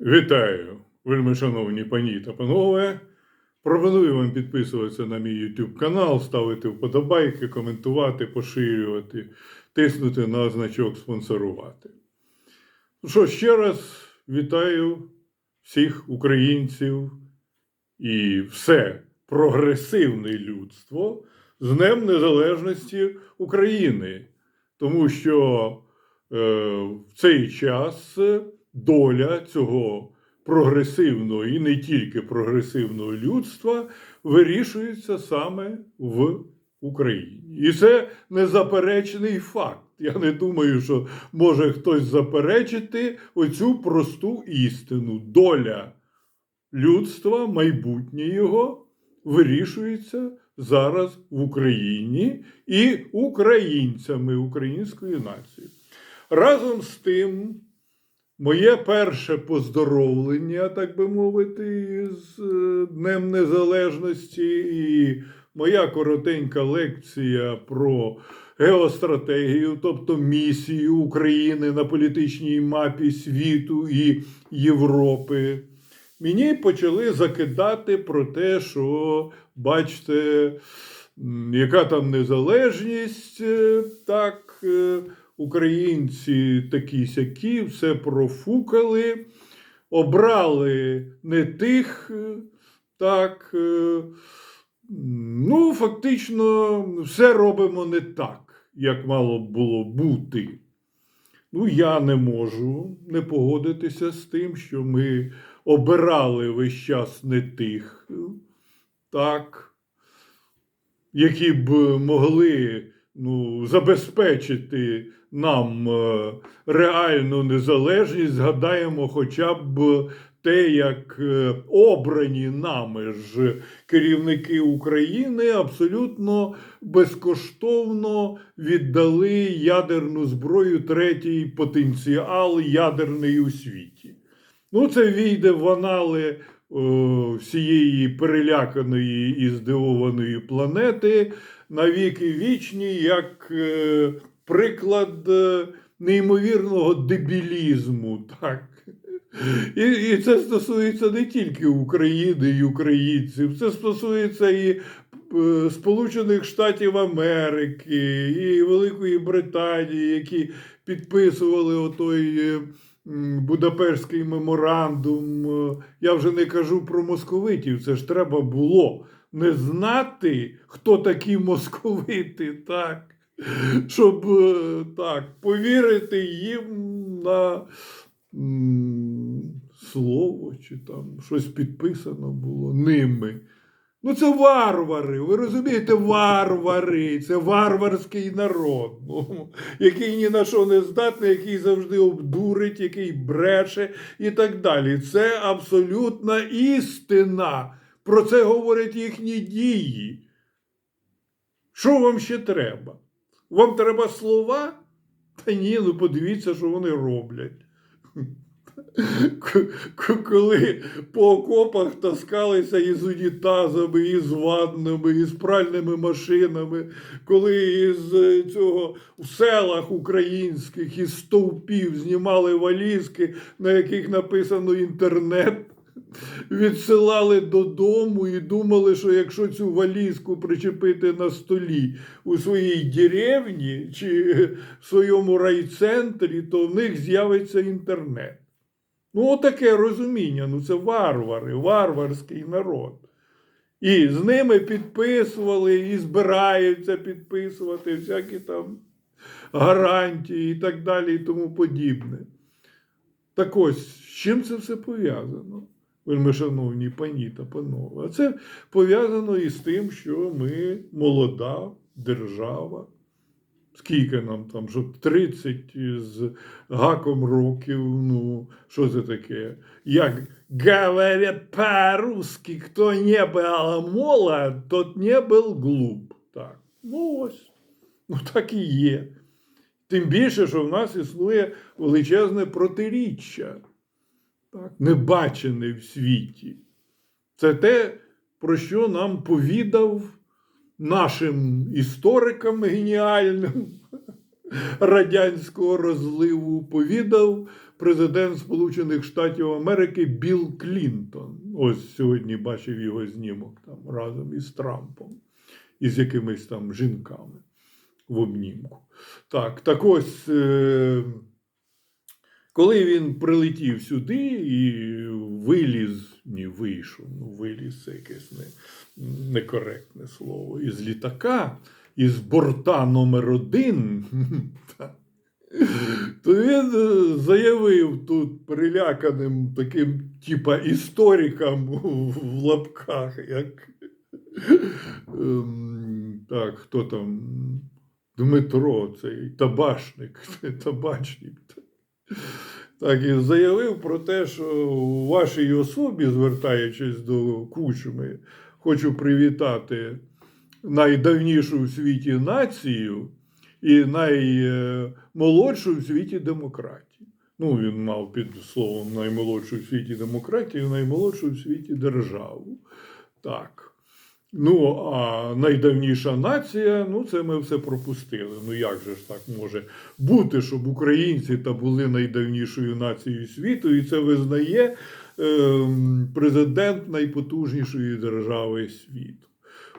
Вітаю, вельми шановні пані та панове. Пропоную вам підписуватися на мій YouTube канал, ставити вподобайки, коментувати, поширювати, тиснути на значок спонсорувати. Ну що, ще раз вітаю всіх українців і все прогресивне людство з Днем Незалежності України. Тому що е, в цей час доля цього прогресивного і не тільки прогресивного людства вирішується саме в Україні. І це незаперечний факт. Я не думаю, що може хтось заперечити оцю просту істину. Доля людства, майбутнє його вирішується зараз в Україні і українцями української нації. Разом з тим, моє перше поздоровлення, так би мовити, з е, Днем Незалежності і моя коротенька лекція про геостратегію, тобто місію України на політичній мапі світу і Європи. Мені почали закидати про те, що бачите, яка там незалежність, е, так, е, українці такі сякі, все профукали, обрали не тих, е, так, е, ну, фактично, все робимо не так, як мало було бути. Ну, я не можу не погодитися з тим, що ми обирали весь час не тих, так, які б могли ну, забезпечити нам е, реальну незалежність. Згадаємо хоча б те, як е, обрані нами ж керівники України абсолютно безкоштовно віддали ядерну зброю, третій потенціал ядерний у світі. Ну, це війде в анали о, всієї переляканої і здивованої планети навіки вічні, як е, приклад е, неймовірного дебілізму. Так? І, і це стосується не тільки України і українців, це стосується і е, Сполучених Штатів Америки, і Великої Британії, які підписували отой Будапештський меморандум. Я вже не кажу про московитів, це ж треба було не знати, хто такі московити, так, щоб е, так, повірити їм на слово, чи там щось підписано було ними. Ну, це варвари, ви розумієте, варвари, це варварський народ, ну, який ні на що не здатний, який завжди обдурить, який бреше і так далі. Це абсолютна істина. Про це говорять їхні дії. Що вам ще треба? Вам треба слова? Та ні, ну подивіться, що вони роблять. Коли по окопах таскалися із унітазами, із ваннами, із пральними машинами, коли із е, цього в селах українських із стовпів знімали валізки, на яких написано інтернет, відсилали додому і думали, що якщо цю валізку причепити на столі у своїй деревні чи в своєму райцентрі, то в них з'явиться інтернет. Ну, отаке розуміння, ну це варвари, варварський народ. І з ними підписували, і збираються підписувати всякі там гарантії і так далі, і тому подібне. Так ось, з чим це все пов'язано? Вельми шановні пані та панове. А це пов'язано із тим, що ми молода держава. Скільки нам там, що 30 з гаком років, ну, що це таке? Як говорять по-русски, хто не був молод, тот не був глуп. Так. Ну ось. Ну так і є. Тим більше, що в нас існує величезне протиріччя, так, небачене в світі. Це те, про що нам повідав нашим історикам геніальним радянського розливу, повідав президент Сполучених Штатів Америки Білл Клінтон. Ось сьогодні бачив його знімок там разом із Трампом і з якимись там жінками в обнімку. Так, так ось. Е- коли він прилетів сюди і виліз, ні, вийшов, ну виліз це якесь не, некоректне слово, із літака, із борта номер один, то він е, заявив тут переляканим таким, типа, історикам в лапках, як ем, так, хто там, Дмитро, цей табашник, табачник. Так, і заявив про те, що у вашій особі, звертаючись до кучми, хочу привітати найдавнішу в світі націю і наймолодшу в світі демократію. Ну, він мав під словом наймолодшу в світі демократію, наймолодшу в світі державу. Так. Ну, а найдавніша нація, ну це ми все пропустили. Ну як же ж так може бути, щоб українці та були найдавнішою нацією світу, і це визнає е, президент найпотужнішої держави світу.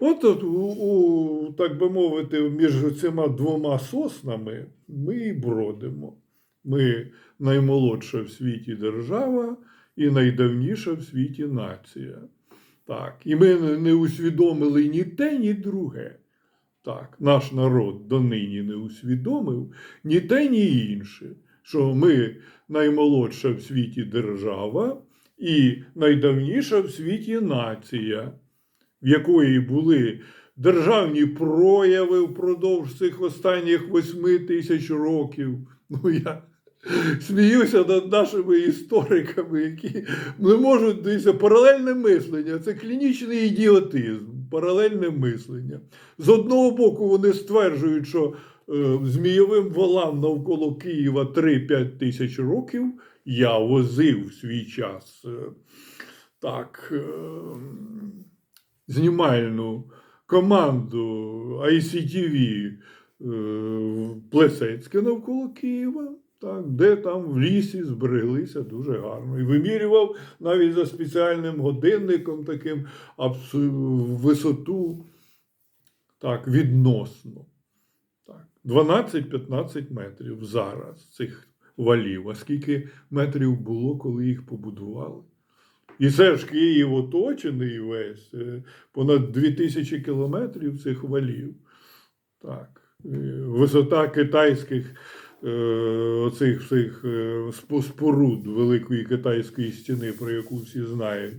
От, от у, у, так би мовити, між цими двома соснами ми і бродимо. Ми наймолодша в світі держава і найдавніша в світі нація. Так, і ми не усвідомили ні те, ні друге. Так, наш народ донині не усвідомив ні те, ні інше, що ми наймолодша в світі держава і найдавніша в світі нація, в якої були державні прояви впродовж цих останніх восьми тисяч років. Ну, я сміюся над нашими істориками, які не можуть дивіться, паралельне мислення. Це клінічний ідіотизм, паралельне мислення. З одного боку, вони стверджують, що е, змійовим валам навколо Києва 3-5 тисяч років я возив свій час. е, Так, е, знімальну команду ICTV е, Плесецьке навколо Києва так, де там в лісі збереглися дуже гарно. І вимірював навіть за спеціальним годинником таким висоту так, відносно. Так, 12-15 метрів зараз цих валів. А скільки метрів було, коли їх побудували? І це ж Київ оточений весь, е, понад 2000 кілометрів цих валів. Так. е, Висота китайських оцих всіх е, споруд Великої китайської стіни, про яку всі знають,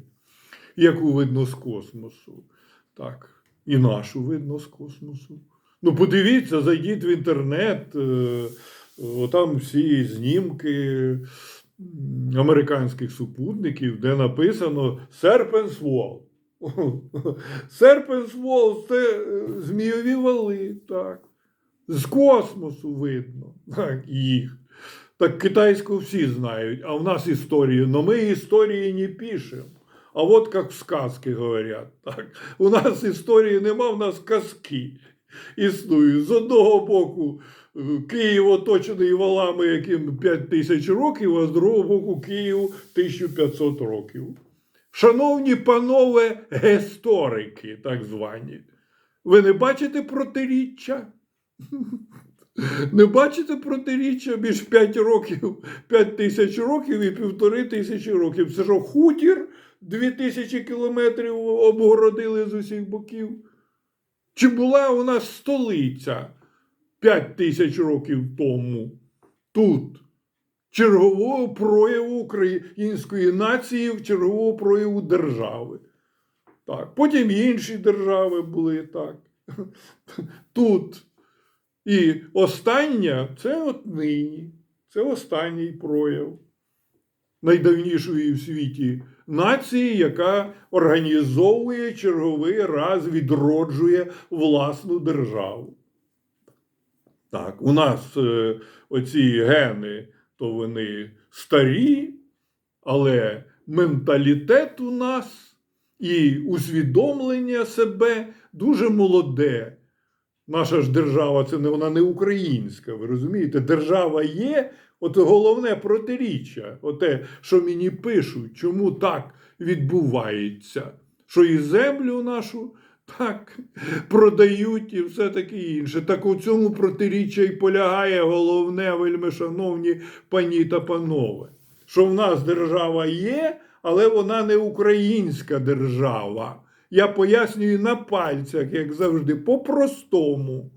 яку видно з космосу. Так, і нашу видно з космосу. Ну, подивіться, зайдіть в інтернет, е, там всі знімки американських супутників, де написано Serpent's Wall. Serpent's Wall – це е, змійові вали, так. З космосу видно так, їх. Так китайську всі знають, а в нас історії, но ми історії не пишемо. А от як в сказки говорять. Так. У нас історії нема, у нас казки існують. З одного боку, е, Київ оточений валами, яким 5 тисяч років, а з другого боку Київ 1500 років. Шановні панове гесторики, так звані, ви не бачите протиріччя? Не бачите протиріччя між 5 років, 5 тисяч років і півтори тисячі років. Це що хутір 2000 кілометрів обгородили з усіх боків? Чи була у нас столиця 5 тисяч років тому? Тут чергового прояву української нації, чергового прояву держави. Так. Потім інші держави були так. Тут. І остання це от нині. Це останній прояв найдавнішої в світі нації, яка організовує черговий раз, відроджує власну державу. Так, у нас е, оці гени, то вони старі, але менталітет у нас і усвідомлення себе дуже молоде. Наша ж держава це не вона не українська, ви розумієте? Держава є От головне протиріччя, оте, що мені пишуть, чому так відбувається, що і землю нашу так продають і все таке інше. Так у цьому протиріччя і полягає головне, вельми шановні пані та панове, що в нас держава є, але вона не українська держава. Я пояснюю на пальцях, як завжди, по-простому,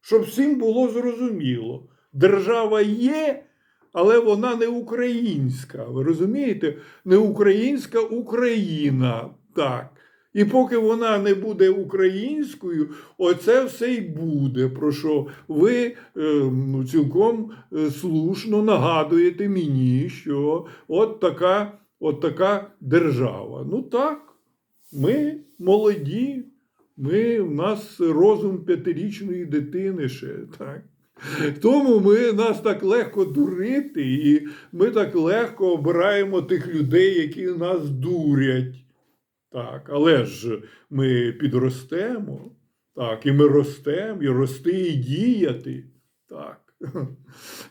щоб всім було зрозуміло. Держава є, але вона не українська. Ви розумієте? Не українська Україна. Так. І поки вона не буде українською, оце все й буде. Про що ви е, ну, цілком е, слушно нагадуєте мені, що от така, от така держава. Ну так, ми молоді, ми, в нас розум п'ятирічної дитини ще. Так. Тому ми нас так легко дурити, і ми так легко обираємо тих людей, які нас дурять. Так, але ж ми підростемо, так, і ми ростемо, і рости, і діяти. Так.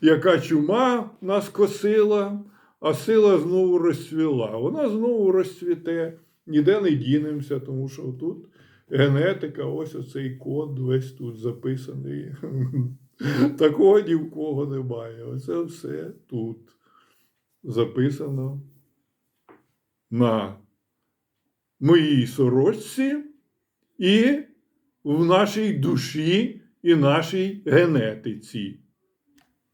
Яка чума нас косила, а сила знову розцвіла. Вона знову розцвіте, ніде не дінемося, тому що тут генетика, ось оцей код весь тут записаний. Такого ні в кого немає. Оце все тут записано на моїй сорочці і в нашій душі і нашій генетиці.